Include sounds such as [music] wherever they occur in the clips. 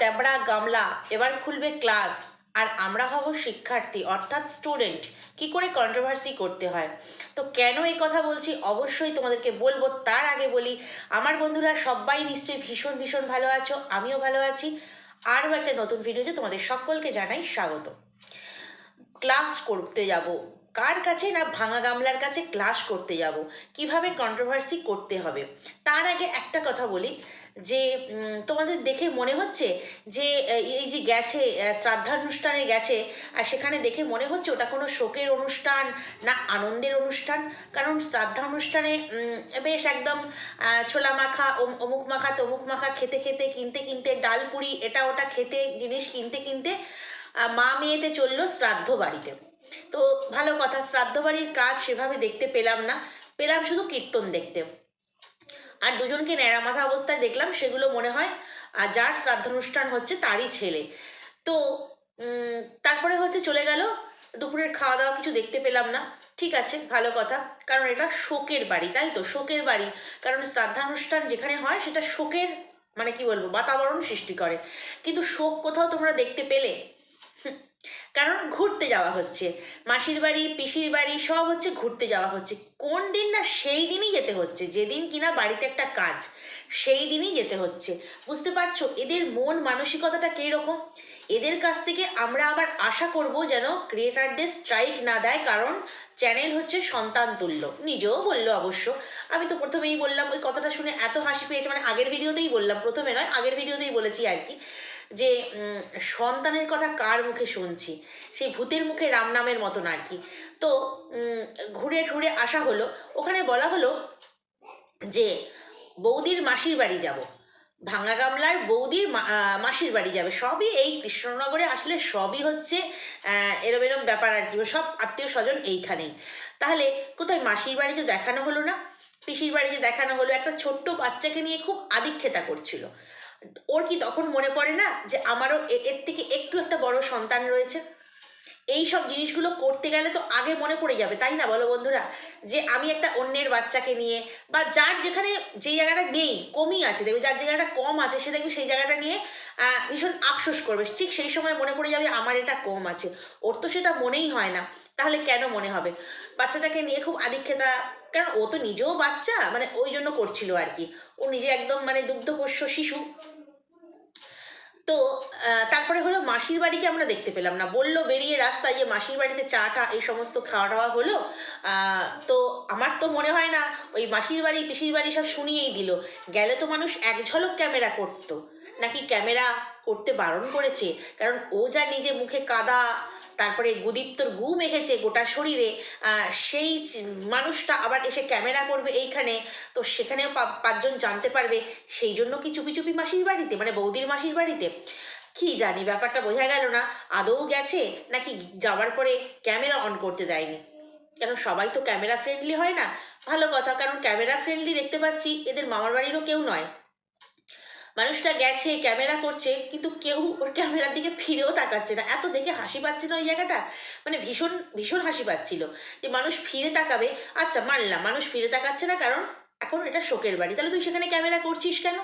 তেবড়া গামলা, এবার খুলবে ক্লাস। আর আমরা হব শিক্ষার্থী, অর্থাৎ স্টুডেন্ট। কি করে কন্ট্রোভার্সি করতে হয়? তো কেন এই কথা বলছি? অবশ্যই তোমাদেরকে বলব, তার আগে বলি, আমার বন্ধুরা সবাই নিশ্চয়ই ভীষণ ভীষণ ভালো আছো, আমিও ভালো আছি। আরও একটা নতুন ভিডিওতে তোমাদের সকলকে জানাই স্বাগত। ক্লাস করতে যাব কার কাছে না ভাঙা গামলার কাছে ক্লাস করতে যাব? কীভাবে কন্ট্রোভার্সি করতে হবে? তার আগে একটা কথা বলি, যে তোমাদের দেখে মনে হচ্ছে যে এই যে গেছে শ্রাদ্ধানুষ্ঠানে গেছে, আর সেখানে দেখে মনে হচ্ছে ওটা কোনো শোকের অনুষ্ঠান না আনন্দের অনুষ্ঠান? কারণ শ্রাদ্ধানুষ্ঠানে বেশ একদম ছোলা মাখা, অম- অমুক মাখা, তমুক মাখা খেতে খেতে, কিনতে কিনতে ডাল পুরি, এটা ওটা খেতে, জিনিস কিনতে কিনতে মা মেয়েতে চলল শ্রাদ্ধ বাড়িতে। তো ভালো কথা, শ্রাদ্ধ বাড়ির কাজ সেভাবে দেখতে পেলাম না। পেলাম শুধু কীর্তন দেখতে। আর দুজনকে ন্যাড়া মাথা অবস্থায় দেখলাম, সেগুলো মনে হয়, আর যার শ্রাদ্ধানুষ্ঠান হচ্ছে তারই ছেলে। তো তারপরে হচ্ছে চলে গেল, দুপুরের খাওয়া দাওয়া কিছু দেখতে পেলাম না। ঠিক আছে, ভালো কথা, কারণ এটা শোকের বাড়ি, তাই তো? শোকের বাড়ি, কারণ শ্রাদ্ধানুষ্ঠান যেখানে হয়, সেটা শোকের মানে কি বলব, বাতাবরণ সৃষ্টি করে। কিন্তু শোক কোথাও তোমরা দেখতে পেলে? কারণ ঘুরতে যাওয়া হচ্ছে। মাসির বাড়ি, পিসির বাড়ি সব হচ্ছে ঘুরতে যাওয়া হচ্ছে। কোন দিন না সেই দিনই যেতে হচ্ছে। যেদিন কিনা বাড়িতে একটা কাজ, সেই দিনই যেতে হচ্ছে। বুঝতে পারছ? এদের মন মানসিকতাটা কীরকম? এদের কাছ থেকে আমরা আবার আশা করব যেন ক্রিয়েটারদের স্ট্রাইক না দেয়, কারণ চ্যানেল হচ্ছে সন্তান তুল্য। নিজেও বলল অবশ্য। আমি তো প্রথমেই বললাম, ওই কথাটা শুনে এত হাসি পেয়েছে। মানে আগের ভিডিওতেই বললাম, প্রথমে নয়, আগের ভিডিওতেই বলেছি আর কি। যে সন্তানের কথা কার মুখে শুনছি? সেই ভূতের মুখে রাম নামের মতন আর কি। তো ঘুরে ঘুরে আসা হলো। ওখানে বলা হলো যে, বৌদির মাসির বাড়ি যাব। ভাঙা গামলার বৌদির মাসির বাড়ি যাবে। সবই এই কৃষ্ণনগরে আসলে সবই হচ্ছে এরম এরম ব্যাপার আর কি। সব আত্মীয় স্বজন এইখানেই। তাহলে কোথায় মাসির বাড়ি তো দেখানো হলো না? পিসির বাড়ি যে দেখানো হলো, একটা ছোট্ট বাচ্চাকে নিয়ে খুব আদিক্ষেতা করছিল। ওর কি তখন মনে পড়ে না যে আমারও এর থেকে একটু একটা বড় সন্তান রয়েছে? এই সব জিনিসগুলো করতে গেলে তো আগে মনে পড়ে যাবে, তাই না বলো বন্ধুরা? যে আমি একটা অন্যের বাচ্চাকে নিয়ে বা যার যেখানে যে জায়গাটা নেই, কমই আছে, দেখবে যার জায়গাটা কম আছে, সে দেখবে সেই জায়গাটা নিয়ে ভীষণ আফসোস করবে। ঠিক সেই সময় মনে পড়ে যাবে আমার এটা কম আছে। ওর তো সেটা মনেই হয় না, তাহলে কেন মনে হবে? বাচ্চাটাকে নিয়ে খুব আদিক্ষেতা, কারণ ও তো নিজেও বাচ্চা মানে ওই জন্য করছিল আর কি। ও নিজে একদম মানে দুগ্ধপোষ্য শিশু। তো তারপরে হলো মাসির বাড়িকে আমরা দেখতে পেলাম না। বলল বেরিয়ে রাস্তায় গিয়ে মাসির বাড়িতে চা টা, এই সমস্ত খাওয়া দাওয়া হলো তো আমার তো মনে হয় না, ওই মাসির বাড়ি, পিসির বাড়ি সব শুনিয়েই দিল। গেলে তো মানুষ এক ঝলক ক্যামেরা করতো। নাকি ক্যামেরা করতে বারণ করেছে? কারণ ও যা নিজে মুখে কাদা তারপরে গুদীপ্তর গু মেখেছে গোটা শরীরে সেই মানুষটা আবার এসে ক্যামেরা করবে এইখানে, তো সেখানেও পাঁচজন জানতে পারবে। সেই জন্য কি চুপি চুপি মাসির বাড়িতে মানে বৌদির মাসির বাড়িতে? কি জানি, ব্যাপারটা বোঝা গেল না। আদৌ গেছে, নাকি যাওয়ার পরে ক্যামেরা অন করতে দেয়নি? কেন সবাই তো ক্যামেরা ফ্রেন্ডলি হয় না? ভালো কথা, কারণ ক্যামেরা ফ্রেন্ডলি দেখতে পাচ্ছি, এদের মামার বাড়িরও কেউ নয়। মানুষটা গেছে, ক্যামেরা করছে, কিন্তু কেউ ওর ক্যামেরার দিকে ফিরেও তাকাচ্ছে না। এত দেখে হাসি পাচ্ছে না ওই জায়গাটা? মানে ভীষণ ভীষণ হাসি পাচ্ছিল যে মানুষ ফিরে তাকাবে। আচ্ছা মানলাম, মানুষ ফিরে তাকাচ্ছে না কারণ এখন এটা শোকের বাড়ি। তাহলে তুই সেখানে ক্যামেরা করছিস কেন?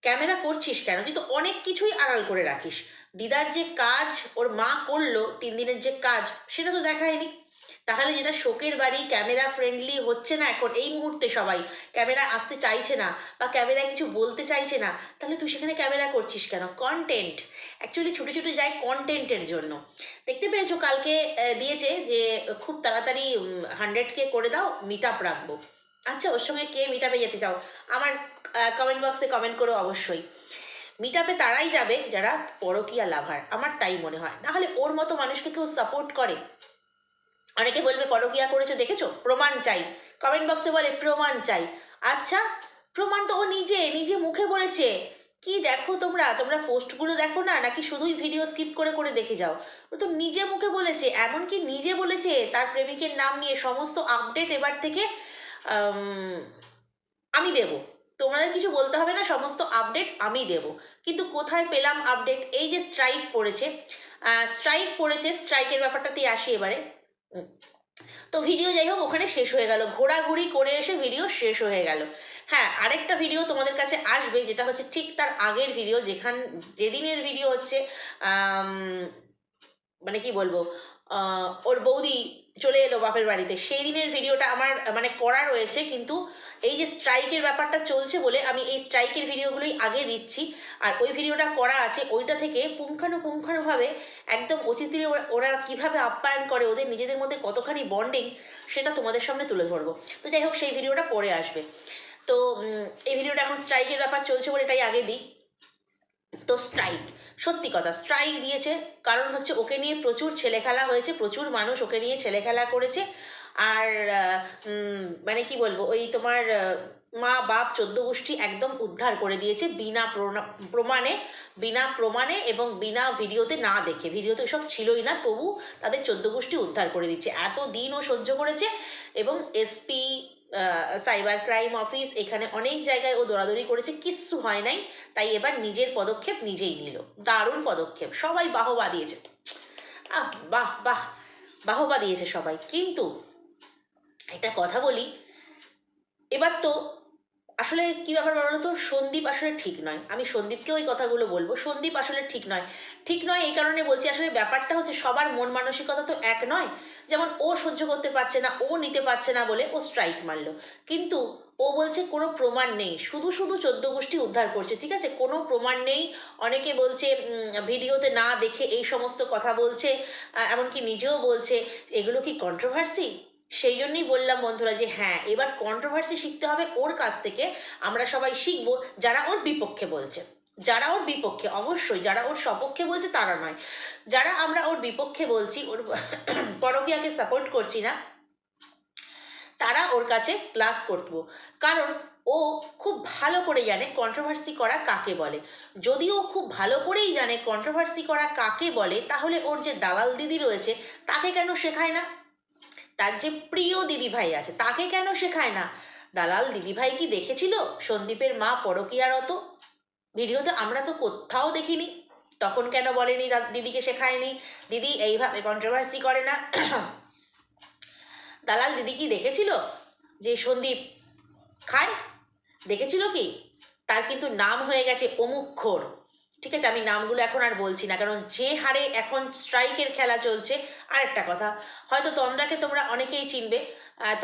ক্যামেরা করছিস কেন? তুই তো অনেক কিছুই আড়াল করে রাখিস। দিদার যে কাজ ওর মা করল, তিন দিনের যে কাজ, সেটা তো দেখায়নি। তাহলে যেটা শোকের বাড়ি ক্যামেরা ফ্রেন্ডলি হচ্ছে না এখন, এই মুহূর্তে সবাই। ক্যামেরা আসতে চাইছে না বা ক্যামেরায় কিছু বলতে চাইছে না, তাহলে তুই সেখানে ক্যামেরা করছিস কেন? কন্টেন্ট অ্যাকচুয়ালি ছোটো ছোটো যায় কন্টেন্টের জন্য। দেখতে পেয়েছ কালকে দিয়েছে যে খুব তাড়াতাড়ি হান্ড্রেড কে করে দাও মিট আপ রাখব। আচ্ছা ওর সঙ্গে কে মিট আপে যেতে চাও? আমার কমেন্ট বক্সে কমেন্ট করো অবশ্যই। মিট আপে তারাই যাবে যারা পরকীয়া লাভার আমার তাই মনে হয়। নাহলে ওর মতো মানুষকে কেউ সাপোর্ট করে? অনেকে বলবে পরকিয়া করেছ, দেখেছ? প্রমাণ চাই। কমেন্ট বক্সে বলে, প্রমাণ চাই। আচ্ছা প্রমাণ তো ও নিজে নিজে মুখে বলেছে। কি দেখো তোমরা? তোমরা পোস্টগুলো দেখো না? নাকি শুধুই ভিডিও স্কিপ করে করে দেখে যাও? ও তো নিজে মুখে বলেছে, এমনকি নিজে বলেছে, তার প্রেমিকের নাম নিয়ে সমস্ত আপডেট এবার থেকে আমি দেব। তোমাদের কিছু বলতে হবে না, সমস্ত আপডেট আমি দেব। কিন্তু কোথায় পেলাম আপডেট এই যে স্ট্রাইক পড়েছে স্ট্রাইক পড়েছে স্ট্রাইকের ব্যাপারটাতেই আসি এবারে। তো ভিডিও যাই হোক, ওখানে শেষ হয়ে গেল। ঘোরাঘুরি করে এসে ভিডিও শেষ হয়ে গেল। হ্যাঁ আরেকটা ভিডিও তোমাদের কাছে আসবে, যেটা হচ্ছে ঠিক তার আগের ভিডিও যেখান, যেদিনের ভিডিও হচ্ছে মানে কি বলব ওর বৌদি চলে এলো বাপের বাড়িতে। সেই দিনের ভিডিওটা আমার মানে করা রয়েছে, কিন্তু এই যে স্ট্রাইকের ব্যাপারটা চলছে বলে আমি এই স্ট্রাইকের ভিডিওগুলোই আগে দিচ্ছি। আর ওই ভিডিওটা করা আছে, ওইটা থেকে পুঙ্খানুপুঙ্খানুভাবে একদম অতিথির ওরা- কীভাবে আপ্যায়ন করে, ওদের নিজেদের মধ্যে কতখানি বন্ডিং সেটা তোমাদের সামনে তুলে ধরবো। তো যাই হোক, সেই ভিডিওটা পরে আসবে। তো এই ভিডিওটা এখন স্ট্রাইকের ব্যাপার চলছে বলে এটাই আগে দিই। তো স্ট্রাইক। সত্যি কথা স্ট্রাইক দিয়েছে। কারণ হচ্ছে ওকে নিয়ে প্রচুর ছেলে খেলা হয়েছে, প্রচুর মানুষ ওকে নিয়ে ছেলে খেলা করেছে। আর মানে কি বলব, ওই তোমার মা বাপ চোদ্দ গোষ্ঠী একদম উদ্ধার করে দিয়েছে বিনা প্রমাণে বিনা প্রমাণে এবং বিনা ভিডিওতে না দেখে। ভিডিওতে সব ছিলই না, তবু তাদের চোদ্দ গোষ্ঠী উদ্ধার করে দিচ্ছে। এত দিন ও সহ্য করেছে এবং এসপি সাইবার ক্রাইম অফিস এখানে অনেক জায়গায় ও দৌড়াদৌড়ি করেছে, কিচ্ছু হয় নাই। তাই এবার নিজের পদক্ষেপ নিজেই নিল। দারুণ পদক্ষেপ। সবাই বাহবা দিয়েছে। আহ, বাহ বাহ। বাহবা দিয়েছে সবাই। কিন্তু একটা কথা বলি, এবার তো আসলে কি ব্যাপার বলো তো? সন্দীপ আসলে ঠিক নয়। আমি সন্দীপকে ওই কথাগুলো বলব। সন্দীপ আসলে ঠিক নয়। ঠিক নয় এই কারণে বলছি, আসলে ব্যাপারটা হচ্ছে সবার মন মানসিকতা তো এক নয়। যেমন ও সহ্য করতে পারছে না, ও নিতে পারছে না বলে ও স্ট্রাইক মারলো। কিন্তু ও বলছে কোনো প্রমাণ নেই। শুধু শুধু চোদ্দ গোষ্ঠী উদ্ধার করছে, ঠিক আছে? কোনো প্রমাণ নেই। অনেকে বলছে ভিডিওতে না দেখে এই সমস্ত কথা বলছে এমনকি নিজেও বলছে, এগুলো কি কন্ট্রোভার্সি সেই জন্যই বললাম বন্ধুরা যে হ্যাঁ এবার কন্ট্রোভার্সি শিখতে হবে ওর কাছ থেকে, আমরা সবাই শিখব যারা ওর বিপক্ষে বলছে। যারা ওর বিপক্ষে, অবশ্যই যারা ওর সপক্ষে বলছে তারা নয়। যারা আমরা ওর বিপক্ষে বলছি, ওর [clears throat] পরকিয়াকে সাপোর্ট করছি না, তারা ওর কাছে ক্লাস করব। কারণ ও খুব ভালো করে জানে কন্ট্রোভার্সি করা কাকে বলে। যদি ও খুব ভালো করেই জানে কন্ট্রোভার্সি করা কাকে বলে, তাহলে ওর যে দালাল দিদি রয়েছে, তাকে কেন শেখায় না? তার যে প্রিয় দিদিভাই আছে, তাকে কেন শেখায় না? দালাল দিদিভাই কি দেখেছিল? সন্দীপের মা পরকীয়ারত ভিডিওতে আমরা তো কোথাও দেখিনি। তখন কেন বলেনি দিদিকে শেখায়নি? দিদি এইভাবে কন্ট্রোভার্সি করে না। [coughs] দালাল দিদি কি দেখেছিল? যে সন্দীপ খায়? দেখেছিল কি? তার কিন্তু নাম হয়ে গেছে অমুক্ষর ঠিক আছে, আমি নামগুলো এখন আর বলছি না, কারণ যে হারে এখন স্ট্রাইকের খেলা চলছে, আরেকটা কথা, হয়তো তন্দ্রাকে তোমরা অনেকেই চিনবে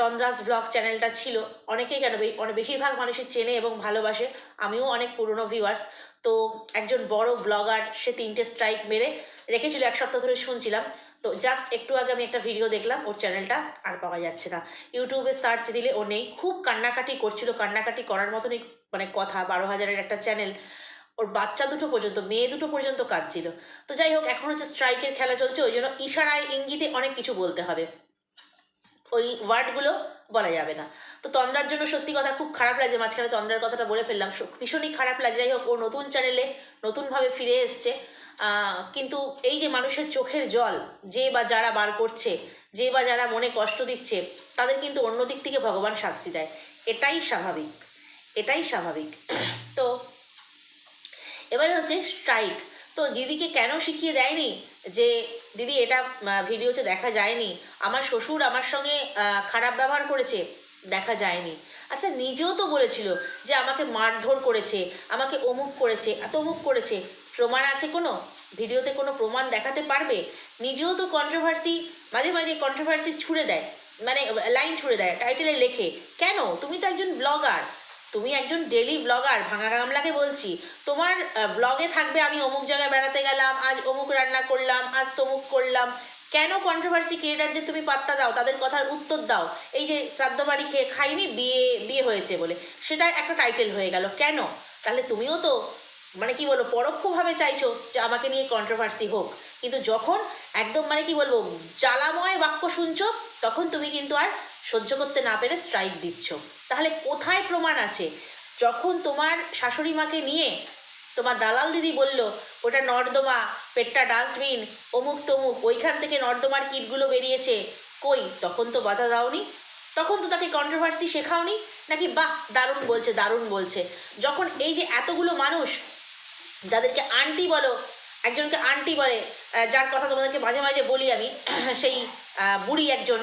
তন্দ্রাস ব্লগ চ্যানেলটা ছিল, অনেকেই কেন অনেক বেশিরভাগ মানুষই চেনে এবং ভালোবাসে, আমিও অনেক পুরনো ভিউয়ার্স তো একজন বড় ব্লগার সে তিনটে স্ট্রাইক মেরে রেখেছিল, এক সপ্তাহ ধরে শুনছিলাম, তো জাস্ট একটু আগে আমি একটা ভিডিও দেখলাম, ওর চ্যানেলটা আর পাওয়া যাচ্ছে না, ইউটিউবে সার্চ দিলে ও নেই, খুব কান্নাকাটি করছিল, কান্নাকাটি করার মতনই মানে কথা, বারো হাজারের একটা চ্যানেল ওর বাচ্চা দুটো পর্যন্ত, মেয়ে দুটো পর্যন্ত কাঁদছিল। তো যাই হোক, এখন হচ্ছে স্ট্রাইকের খেলা চলছে, ওই জন্য ইশারায় ইঙ্গিতে অনেক কিছু বলতে হবে। ওই ওয়ার্ডগুলো বলা যাবে না। তো তন্দ্রার জন্য সত্যি কথা খুব খারাপ লাগে মাঝখানে তন্দ্রার কথাটা বলে ফেললাম। ভীষণই খারাপ লাগে যাই হোক, ও নতুন চ্যানেলে নতুনভাবে ফিরে এসছে। কিন্তু এই যে মানুষের চোখের জল, যে বা যারা বার করছে, যে বা যারা মনে কষ্ট দিচ্ছে, তাদের কিন্তু অন্য দিক থেকে ভগবান শাস্তি দেয়। এটাই স্বাভাবিক। এটাই স্বাভাবিক। তো এবারে হচ্ছে স্ট্রাইক তো দিদিকে কেন শিখিয়ে দেয়নি যে, দিদি, এটা ভিডিওতে দেখা যায়নি। আমার শ্বশুর আমার সঙ্গে খারাপ ব্যবহার করেছে, দেখা যায়নি। আচ্ছা নিজেও তো বলেছিল যে, আমাকে মারধর করেছে, আমাকে অমুক করেছে, এত অমুক করেছে। প্রমাণ আছে কোনো? ভিডিওতে কোনো প্রমাণ দেখাতে পারবে? নিজেও তো কন্ট্রোভার্সি মাঝে মাঝে কন্ট্রোভার্সি ছুড়ে দেয়। মানে লাইন ছুড়ে দেয় টাইটেলে লেখে। কেন? তুমি তো একজন ব্লগার তুমি একজন ডেলি ব্লগার ভাঙা গামলাকে বলছি। তোমার ব্লগে থাকবে, আমি অমুক জায়গায় বেড়াতে গেলাম, আজ অমুক রান্না করলাম, আজ তমুক করলাম। কেন কন্ট্রোভার্সি ক্রিয়েটারদের তুমি পাত্তা দাও? তাদের কথার উত্তর দাও। এই যে শ্রাদ্ধ বাড়ি খেয়ে খাইনি, বিয়ে বিয়ে হয়েছে বলে। সেটা একটা টাইটেল হয়ে গেল। কেন? তাহলে তুমিও তো মানে কি বলব, পরোক্ষভাবে চাইছো যে আমাকে নিয়ে কন্ট্রোভার্সি হোক। কিন্তু যখন একদম মানে কি বলব, জ্বালাময় বাক্য শুনছো, তখন তুমি কিন্তু আর সহ্য করতে না পেরে স্ট্রাইক দিচ্ছ। তাহলে কোথায় প্রমাণ আছে? যখন তোমার শাশুড়ি মাকে নিয়ে তোমার দালাল দিদি বলল, ওটা নর্দমা, পেটটা ডাস্টবিন, অমুক তমুক, ওইখান থেকে নর্দমার কিটগুলো বেরিয়েছে, কই? তখন তো বাধা দাওনি। তখন তো তাকে কন্ট্রোভার্সি শেখাওনি, নাকি বাহ, দারুণ বলছে দারুণ বলছে। যখন এই যে এতগুলো মানুষ, যাদেরকে আন্টি বলো, একজনকে আন্টি বলে যার কথা তোমাদেরকে মাঝে মাঝে বলি আমি, [clears throat] সেই বুড়ি একজন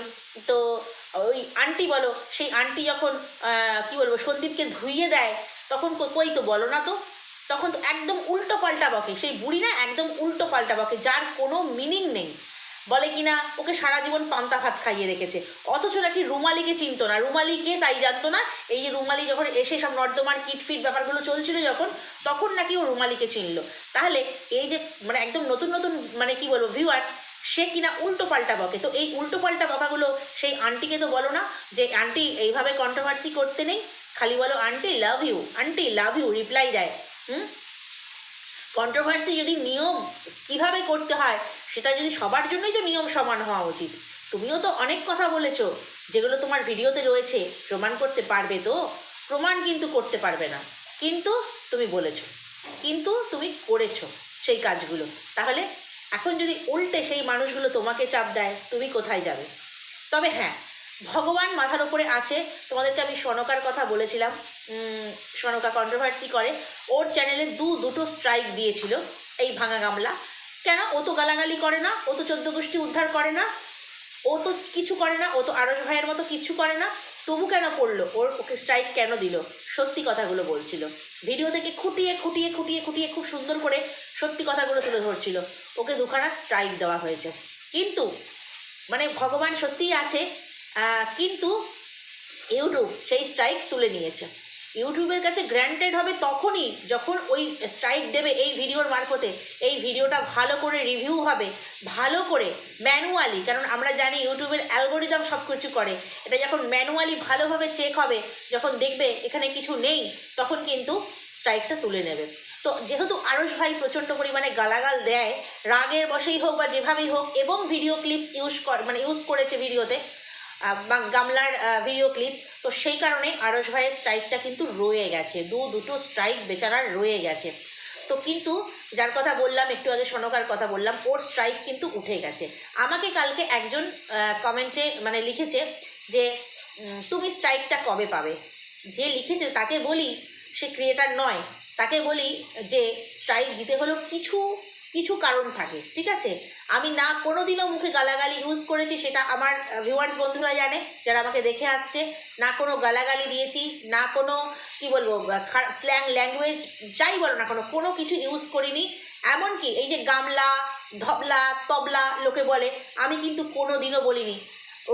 তো ওই আন্টি বলো, সেই আন্টি যখন কি বলব, সন্দীপকে ধুইয়ে দেয়, তখন কো- কই তো বলো না তো? তখন তো একদম উল্টো পাল্টা বকে, সেই বুড়ি না একদম উল্টো পাল্টা বকে, যার কোনো মিনিং নেই। বলে কিনা, ওকে সারা জীবন পান্তা ভাত খাইয়ে রেখেছে। অথচ নাকি রুমালিকে চিনতো না। রুমালিকে তাই জানতো না, এই যে রুমালি যখন এসে সব নর্দমার কিটফিট ব্যাপারগুলো চলছিল যখন, তখন নাকি ও রুমালিকে চিনলো। তাহলে এই যে মানে একদম নতুন নতুন মানে কি বলব ভিউয়ার সে কিনা উল্টো পাল্টা বকে। তো এই উল্টো পাল্টা বকাগুলো সেই আন্টিকে তো বলো না যে আন্টি এইভাবে কন্ট্রোভার্সি করতে নেই। খালি বলো aunty love you aunty love you reply দেয়। হুম? কন্ট্রোভার্সি যদি নিয়ম কীভাবে করতে হয়, সেটা যদি সবার জন্যই তো নিয়ম সমান হওয়া উচিত। তুমিও তো অনেক কথা বলেছ, যেগুলো তোমার ভিডিওতে রয়েছে, প্রমাণ করতে পারবে তো? প্রমাণ কিন্তু করতে পারবে না। কিন্তু তুমি বলেছ, কিন্তু তুমি করেছ সেই কাজগুলো। তাহলে এখন যদি উল্টে সেই মানুষগুলো তোমাকে চাপ দেয়, তুমি কোথায় যাবে? তবে হ্যাঁ ভগবান মাথার ওপরে আছে। তোমাদেরকে আমি সনকার কথা বলেছিলাম। সনকা কন্ট্রোভার্সি করে। ওর চ্যানেলে দু, দুটো স্ট্রাইক দিয়েছিল এই ভাঙা গামলা। কেন? ও তো গালাগালি করে না, ও তো চোদ্দ গোষ্ঠী উদ্ধার করে না। ও তো কিছু করে না, ও তো আরস ভাইয়ের মতো কিছু করে না। তবু কেন করল ওর ওকে স্ট্রাইক কেন দিল? সত্যি কথাগুলো বলছিল। ভিডিও থেকে খুঁটিয়ে খুঁটিয়ে খুঁটিয়ে খুঁটিয়ে খুব সুন্দর করে সত্যি কথাগুলো তুলে ধরছিল। ওকে দুখানা স্ট্রাইক দেওয়া হয়েছে। কিন্তু মানে ভগবান সত্যিই আছে কিন্তু ইউটিউব সেই স্ট্রাইক তুলে নিয়েছে। ইউটিউবের কাছে গ্র্যান্টেড হবে তখনই যখন ওই স্ট্রাইক দেবে এই ভিডিওর মারফতে। এই ভিডিওটা ভালো করে রিভিউ হবে, ভালো করে ম্যানুয়ালি কারণ আমরা জানি ইউটিউবের অ্যালগোরিজম সব কিছু করে। এটা যখন ম্যানুয়ালি ভালোভাবে চেক হবে, যখন দেখবে এখানে কিছু নেই, তখন কিন্তু স্ট্রাইকটা তুলে নেবে। তো যেহেতু আরস ভাই প্রচণ্ড পরিমাণে গালাগাল দেয়, রাগের বসেই হোক বা যেভাবেই হোক, এবং ভিডিও ক্লিপ ইউজ কর মানে ইউজ করেছে ভিডিওতে গামলার ভিডিও ক্লিপ তো সেই কারণে আরস ভাইয়ের স্ট্রাইকটা কিন্তু রয়ে গেছে। দু, দুটো স্ট্রাইক বেচারার রয়ে গেছে। তো কিন্তু যার কথা বললাম, একটু আগে সনকার কথা বললাম, ওর স্ট্রাইক কিন্তু উঠে গেছে। আমাকে কালকে একজন কমেন্টে মানে লিখেছে যে তুমি স্ট্রাইকটা কবে পাবে? যে লিখেছে, তাকে বলি, সে ক্রিয়েটার নয়, তাকে বলি যে স্ট্রাইক দিতে হলো কিছু কিছু কারণ থাকে, ঠিক আছে? আমি না কোনোদিনও মুখে গালাগালি ইউজ করেছি, সেটা আমার ভিউয়ার্স বন্ধুরা জানে, যারা আমাকে দেখে আসছে, না কোনো গালাগালি দিয়েছি, না কোনো, কি বলব স্ল্যাং ল্যাঙ্গুয়েজ যাই বলো না কোনো কোনো কিছু ইউজ করিনি। এমনকি এই যে গামলা, ধবলা, তবলা লোকে বলে, আমি কিন্তু কোনো দিনও বলিনি।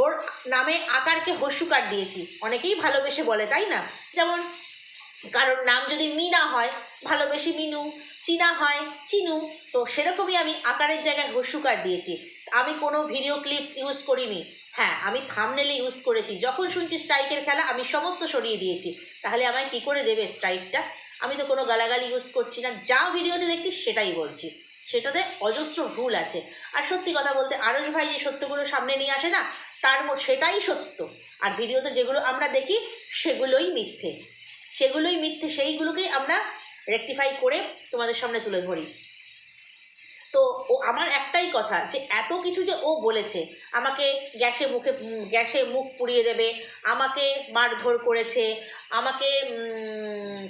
ওর নামে আকারকে হস্যুকার দিয়েছি। অনেকেই ভালোবেসে বলে, তাই না? যেমন কারোর নাম যদি মিনা হয়, ভালোবেসে মিনু চিনা হয়, চিনু, তো সেরকমই আমি আকারের জায়গায় হস্যুকার দিয়েছি। আমি কোনো ভিডিও ক্লিপ ইউজ করিনি। হ্যাঁ আমি থামনেলে ইউজ করেছি। যখন শুনছি স্ট্রাইকের খেলা, আমি সমস্ত সরিয়ে দিয়েছি। তাহলে আমায় কি করে দেবে স্ট্রাইকটা আমি তো কোনো গালাগালি ইউজ করছি না। যা ভিডিওতে দেখছি, সেটাই বলছি। সেটাতে অজস্র ভুল আছে। আর সত্যি কথা বলতে আরস ভাই যে সত্যগুলো সামনে নিয়ে আসে না, তার সেটাই সত্য। আর ভিডিওতে যেগুলো আমরা দেখি, সেগুলোই মিথ্যে। সেগুলোই মিথ্যে, সেইগুলোকেই আমরা রেকটিফাই করে তোমাদের সামনে তুলে ধরি। তো ও আমার একটাই কথা যে, এত কিছু যে ও বলেছে, আমাকে গ্যাসে মুখে গ্যাসে মুখ পুড়িয়ে দেবে, আমাকে মারধর করেছে, আমাকে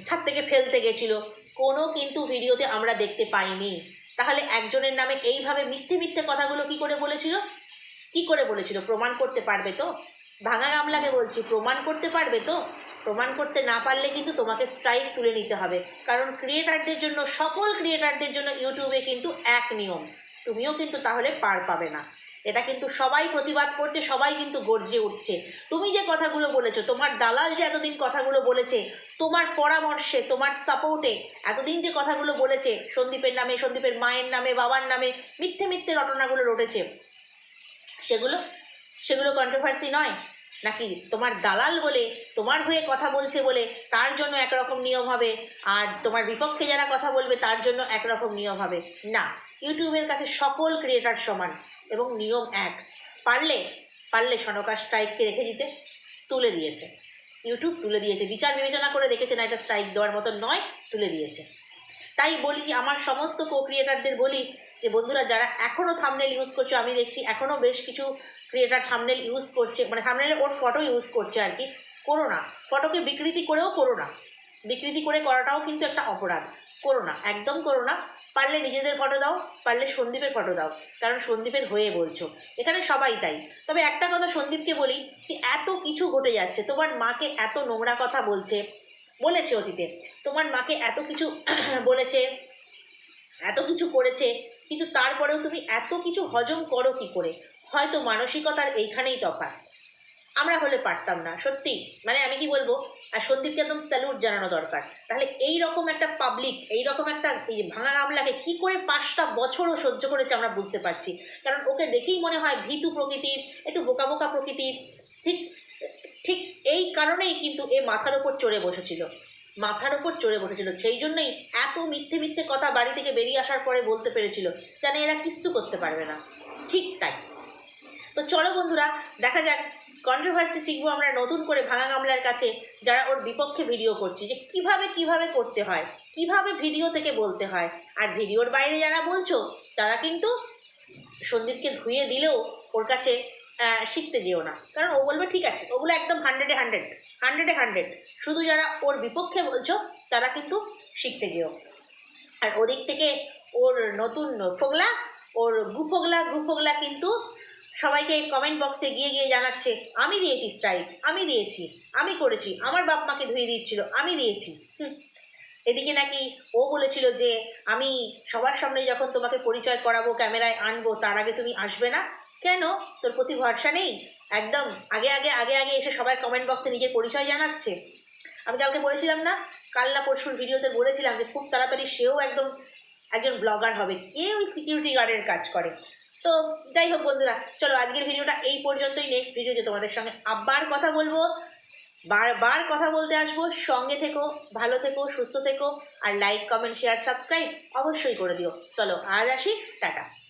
ছাদ থেকে ফেলতে গেছিল, কোনো কিন্তু ভিডিওতে আমরা দেখতে পাইনি। তাহলে একজনের নামে এইভাবে মিথ্যে মিথ্যে কথাগুলো কি করে বলেছিল? কি করে বলেছিল? প্রমাণ করতে পারবে তো? ভাঙা গামলাকে বলছি, প্রমাণ করতে পারবে তো? প্রমাণ করতে না পারলে কিন্তু তোমাকে স্ট্রাইক তুলে নিতে হবে। কারণ ক্রিয়েটারদের জন্য, সকল ক্রিয়েটারদের জন্য ইউটিউবে কিন্তু এক নিয়ম। তুমিও কিন্তু তাহলে পার পাবে না। এটা কিন্তু সবাই প্রতিবাদ করছে, সবাই কিন্তু গর্জে উঠছে। তুমি যে কথাগুলো বলেছ, তোমার দালাল যে এতদিন কথাগুলো বলেছে, তোমার পরামর্শে, তোমার সাপোর্টে এতদিন যে কথাগুলো বলেছে, সন্দীপের নামে, সন্দীপের মায়ের নামে, বাবার নামে, মিথ্যে মিথ্যে রটনাগুলো রটেছে, সেগুলো সেগুলো কন্ট্রোভার্সি নয়। নাকি তোমার দালাল বলে, তোমার হয়ে কথা বলছে বলে তার জন্য একরকম নিয়ম হবে? আর তোমার বিপক্ষে যারা কথা বলবে তার জন্য একরকম নিয়ম হবে? না ইউটিউবের কাছে সকল ক্রিয়েটার সমান এবং নিয়ম এক। পারলে পারলে সনকা স্ট্রাইককে রেখে দিতে, তুলে দিয়েছে। ইউটিউব তুলে দিয়েছে। বিচার বিবেচনা করে দেখেছে না এটা স্ট্রাইক দেওয়ার মতো নয়, তুলে দিয়েছে। তাই বলি আমার সমস্ত কো ক্রিয়েটারদের বলি যে বন্ধুরা যারা এখনও থামনেল ইউজ করছ, আমি দেখছি এখনও বেশ কিছু ক্রিয়েটার থামনেল ইউজ করছে মানে থামনেলে ওর ফটো ইউজ করছে আর কি। করো না। ফটোকে বিকৃতি করেও করো না। বিকৃতি করে করাটাও কিন্তু একটা অপরাধ। করো না। একদম করো না। পারলে নিজেদের ফটো দাও, পারলে সন্দীপের ফটো দাও। কারণ সন্দীপের হয়ে বলছো। এখানে সবাই তাই। তবে একটা কথা সন্দীপকে বলি যে এত কিছু ঘটে যাচ্ছে। তোমার মাকে এত নোংরা কথা বলছে, বলেছে অতীতে। তোমার মাকে এত কিছু [clears throat] বলেছে এত কিছু করেছে, কিন্তু তারপরেও তুমি এত কিছু হজম করো কি করে? হয়তো মানসিকতার এইখানেই তফাৎ। আমরা হলে পারতাম না, সত্যি। মানে আমি কি বলব? আর সন্দীপকে একদম স্যালুট জানানো দরকার। তাহলে এই রকম একটা পাবলিক এই রকম একটা এই ভাঙা গামলাকে কি করে পাঁচটা বছরও সহ্য করেছে আমরা বুঝতে পারছি। কারণ ওকে দেখেই মনে হয় ভীতু প্রকৃতির, একটু বোকা বোকা প্রকৃতির। ঠিক ঠিক এই কারণেই কিন্তু এ মাথার ওপর চড়ে বসেছিল। মাথার ওপর চড়ে বসেছিল। সেই জন্যই এত মিথ্যে মিথ্যে কথা বাড়ি থেকে বেরিয়ে আসার পরে বলতে পেরেছিল যেন এরা কিচ্ছু করতে পারবে না। ঠিক তাই। তো চলো বন্ধুরা, দেখা যাক কন্ট্রোভার্সি শিখব আমরা নতুন করে ভাঙা গামলার কাছে যারা ওর বিপক্ষে ভিডিও করছি যে কীভাবে কীভাবে করতে হয়, কীভাবে ভিডিও থেকে বলতে হয়। আর ভিডিওর বাইরে যারা বলছো, তারা কিন্তু সন্দীপকে ধুয়ে দিলেও ওর কাছে শিখতে যেও না। কারণ ও বলবে, ঠিক আছে। ওগুলো একদম হান্ড্রেডে হান্ড্রেড হান্ড্রেডে হান্ড্রেড শুধু যারা ওর বিপক্ষে বলছো, তারা কিন্তু শিখতে যেও। আর ওদিক থেকে ওর নতুন ফোগলা, ওর গুফোগলা গুফোগলা কিন্তু সবাইকে কমেন্ট বক্সে গিয়ে গিয়ে জানাচ্ছে, আমি দিয়েছি স্ট্রাইক আমি দিয়েছি, আমি করেছি, আমার বাপ মাকে ধুয়ে দিচ্ছিল আমি দিয়েছি। এদিকে নাকি ও বলেছিল যে, আমি সবার সামনে যখন তোমাকে পরিচয় করাবো, ক্যামেরায় আনব, তার আগে তুমি আসবে না। কেন? তোর প্রতি ভরসা নেই? একদম। আগে আগে আগে আগে এসে সবাই কমেন্ট বক্সে নিজের পরিচয় জানাচ্ছে। আমি কালকে বলেছিলাম না? কাল না পরশুর ভিডিওতে বলেছিলাম যে খুব তাড়াতাড়ি সেও একদম, একজন ব্লগার হবে। কে ওই সিকিউরিটি গার্ডের কাজ করে। তো যাই হোক বন্ধুরা, চলো আজকের ভিডিওটা এই পর্যন্তই নেক্সট ভিডিওতে তোমাদের সঙ্গে আবার কথা বলব। বারবার কথা বলতে আসব। সঙ্গে থেকো, ভালো থেকো, সুস্থ থেকো, আর লাইক কমেন্ট শেয়ার সাবস্ক্রাইব অবশ্যই করে দিও। চলো, আজ আসি, টাটা।